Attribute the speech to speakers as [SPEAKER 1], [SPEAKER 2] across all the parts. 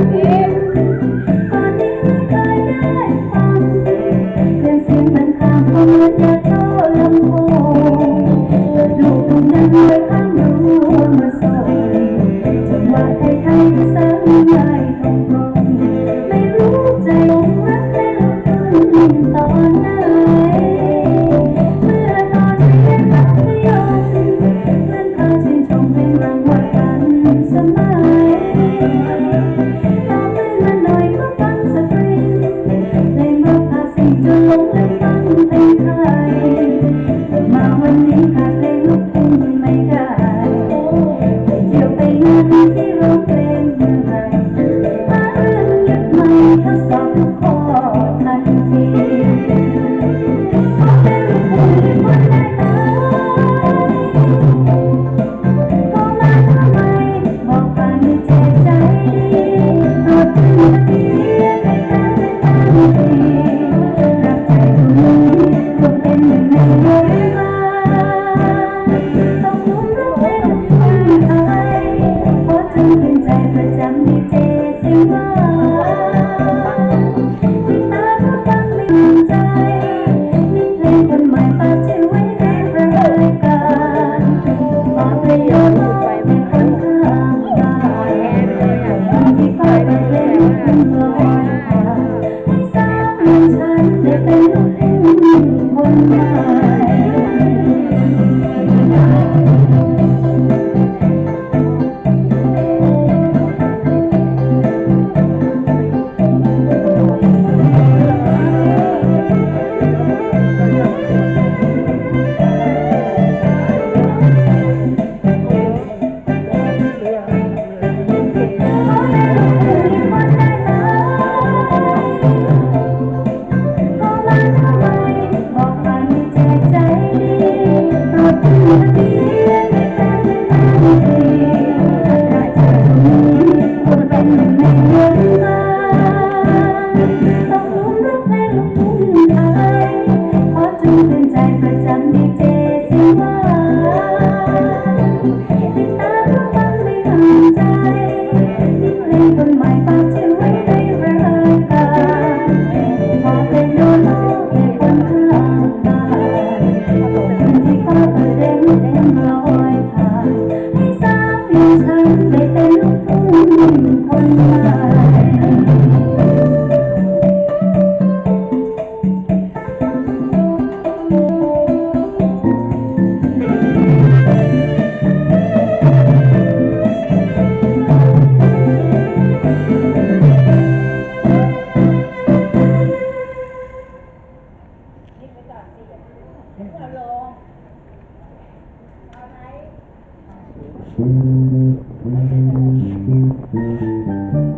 [SPEAKER 1] ง
[SPEAKER 2] ป Thank you.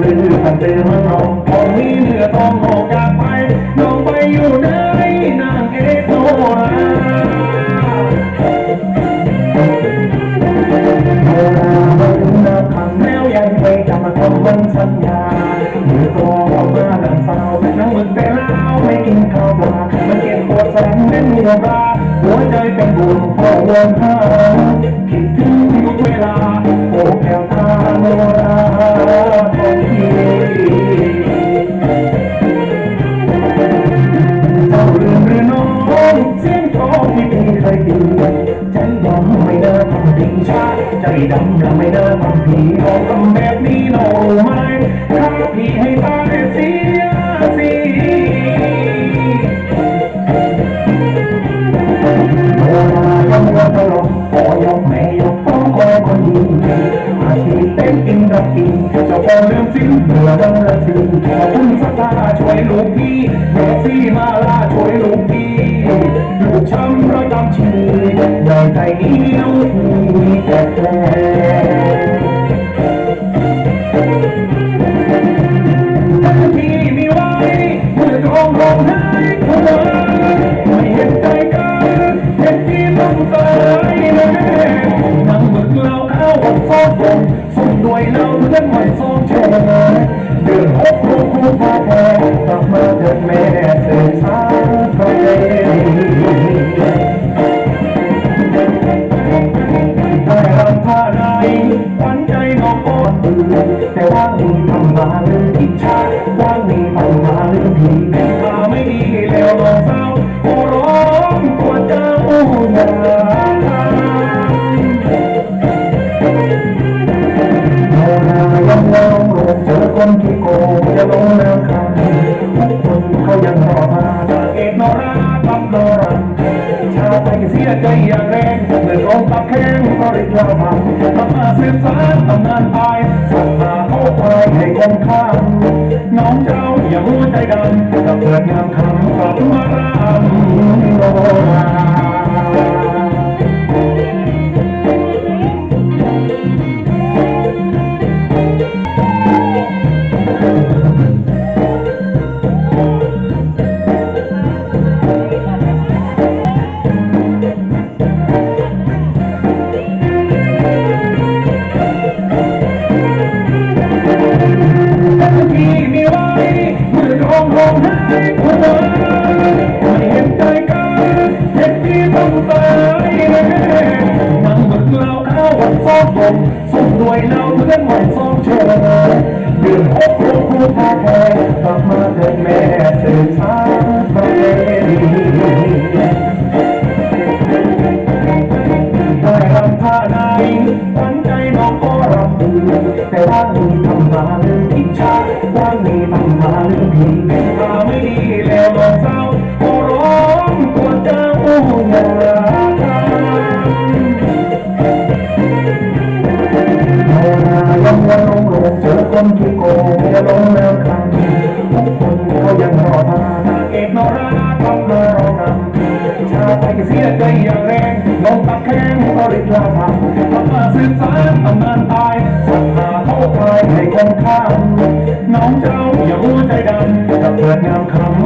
[SPEAKER 2] รือกันเตือมันน้องพอมีเรือต้องออกา
[SPEAKER 3] กไปน้องไปอยู่ไหนนางเอกโนรามันนาคำแล้วยังไปจำมาทำวันสัญญาเมื่อก็ออกมาดังสาวนั่งมึงแต่เล่าไม่กินข้าวปลามันเก็บปวดแสนเล่นเมีโราหัวใจเป็นบุญพอวนหาคิดถึงทุกเวลา ใจดำและไม่เดินทำผีบอกทำแบบนี้น้องรู้ไหมถ้าพี่ให้ตายเสียสิโบราณยังวัวตลกพอยกแม่ยกต้องคอยคนดีอาชีพเต้นกินรับกินเจ้าของเรื่องสิ้นเบื่อเดินละสิ้นขอบคุณสักตาช่วยลูกพี่แม่ซี่มาลาช่วยลูกพี่ ลูกช้ำระดับชีใหญ่ใจเหนียวที่แต่แท้ที่มีไว้เพื่อร้องร้องให้ มาลืมอิจฉาว่ามีทำมาลืมผีเป็นตาไม่ดีแล้วน้องสาวขอร้องตัวเจ้าอย่าทำโนายังมองโลกเจอคนที่โกงจะลงน้ำคำทุกคนเขายังรอมาจากเอกโนรากับโนราชาวไทยเสียใจอย่างแรงเมื่อลงตับแข้งก็ริกลาพังทำมาสืบสานตำนานตายสัตว์มาเข้าไป ให้คนข้ามน้องเจ้าอย่าหัวใจดำกับเกิดงามคำกับมารามโนรา ม่ ทเอกราทำนรนำชาวไทยเสียใจอย่างแรงลงตะแคงผลิตลาทำทำมาสืบสานตำนานตายสัตว์าเข้าพาให้คนค้างน้องเจ้าอย่าหัวใจดำกับเพื่อนงามคำ